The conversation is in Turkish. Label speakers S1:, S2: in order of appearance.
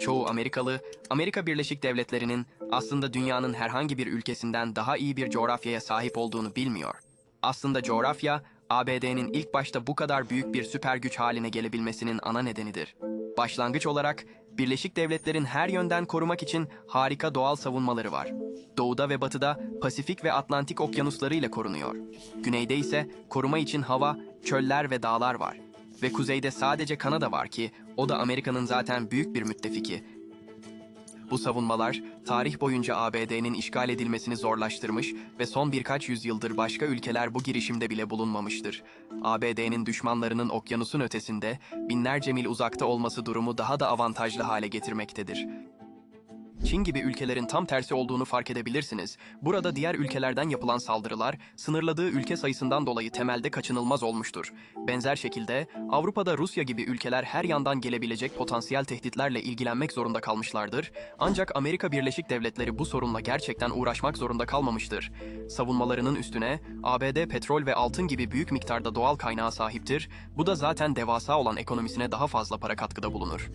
S1: çoğu Amerikalı, Amerika Birleşik Devletleri'nin aslında dünyanın herhangi bir ülkesinden daha iyi bir coğrafyaya sahip olduğunu bilmiyor. Aslında coğrafya, ABD'nin ilk başta bu kadar büyük bir süper güç haline gelebilmesinin ana nedenidir. Başlangıç olarak Birleşik Devletler'in her yönden korumak için harika doğal savunmaları var. Doğuda ve batıda Pasifik ve Atlantik okyanusları ile korunuyor. Güneyde ise koruma için hava, çöller ve dağlar var. Ve kuzeyde sadece Kanada var ki o da Amerika'nın zaten büyük bir müttefiki. Bu savunmalar tarih boyunca ABD'nin işgal edilmesini zorlaştırmış ve son birkaç yüzyıldır başka ülkeler bu girişimde bile bulunmamıştır. ABD'nin düşmanlarının okyanusun ötesinde binlerce mil uzakta olması durumu daha da avantajlı hale getirmektedir. Çin gibi ülkelerin tam tersi olduğunu fark edebilirsiniz. Burada diğer ülkelerden yapılan saldırılar sınırladığı ülke sayısından dolayı temelde kaçınılmaz olmuştur. Benzer şekilde Avrupa'da Rusya gibi ülkeler her yandan gelebilecek potansiyel tehditlerle ilgilenmek zorunda kalmışlardır. Ancak Amerika Birleşik Devletleri bu sorunla gerçekten uğraşmak zorunda kalmamıştır. Savunmalarının üstüne ABD petrol ve altın gibi büyük miktarda doğal kaynağa sahiptir. Bu da zaten devasa olan ekonomisine daha fazla para katkıda bulunur.